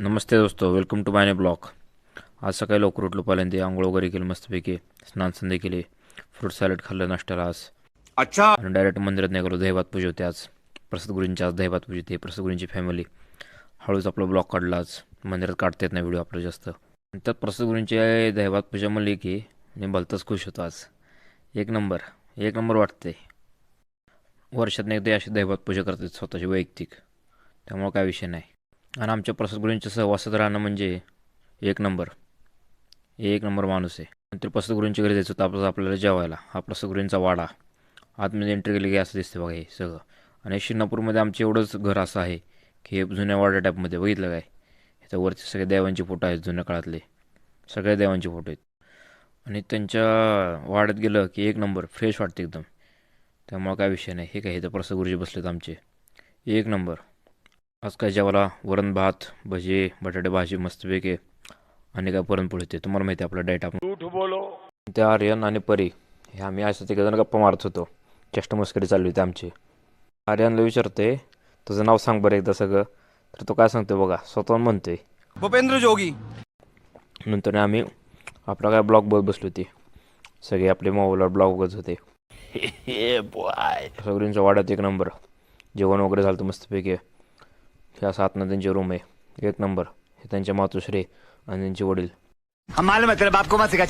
नमस्ते दोस्तो welcome to मायने blog आज सकाळी लवकर उठलो पहिल्यांदा आंघोळ वगैरे केली मस्तपैकी स्नान संधी केली फ्रूट सॅलड खाल्लं नाश्त्याला आज. अच्छा! आणि डायरेक्ट मंदिरात निघालो दहीभात पूजा होते आज. प्रसाद गुरूंची आज दहीभात पूजा होती प्रसाद गुरूंची फॅमिली हळूच आपला ब्लॉग काढला आज. मंदिरात काढता येत नाही व्हिडिओ आपलं जास्त. त्यात प्रसाद गुरूंची दहीभात पूजा म्हणली की मी भलतंच खुश होतो आज. एक नंबर एक नंबर वाटते वर्षात एकदा अशी दहीभात पूजा करतात स्वतःची वैयक्तिक. त्यामुळं काय विषय नाही. आणि आमच्या प्रसाद गुरूंच्या सहवासात राहणं म्हणजे एक नंबर. एक नंबर माणूस आहे. नंतर प्रसाद गुरूंच्या घरी जायचं होतं आपल्याला जेवायला. हा प्रसाद गुरूंचा वाडा. आतमध्ये एंट्री केली की असं दिसते बघा हे सगळं. आणि शिंगणापूरमध्ये आमचं एवढंच घर असं आहे की हे जुन्या वाडा टाईपमध्ये बघितलं काय? ह्याच्या वरती सगळे देवांचे फोटो आहेत जुन्या काळातले. सगळ्या देवांचे फोटो आहेत. आणि त्यांच्या वाड्यात गेलं की एक नंबर. फ्रेश वाटते एकदम. त्यामुळं काय विषय नाही. हे काय इथं प्रसाद गुरुजी बसलेत आमचे. एक नंबर. आज काय जेवायला? वरण भात भजी बटाटे भाजी मस्तपैकी. आणि काय पुरणपोळी होते? तुम्हाला माहिती आहे आपलं डाएट आपण. बोलो. त्या आर्यन आणि परी. हे आम्ही असं तिघजण गप्पा मारत होतो. चष्ट मस्करी चालली होती आमची. आर्यनला विचारते तुझं नाव सांग बरं एकदा सगळं. तर तो काय सांगतो बघा स्वतःहून म्हणतोय. भूपेंद्र जोगी. नंतर आम्ही आपला काय ब्लॉग बघत बसलो होती. सगळे आपले मोबाईलवर ब्लॉग बघत होते. सगळ्यांच्या वाड्यात एक नंबर जेवण वगैरे झालं होतं मस्तपैकी. हे असं आतनं त्यांचे रूम आहे. एक नंबर. हे त्यांच्या मातोश्री आणि त्यांचे वडील. हम मालूम है तेरे बाप को? मत सिखा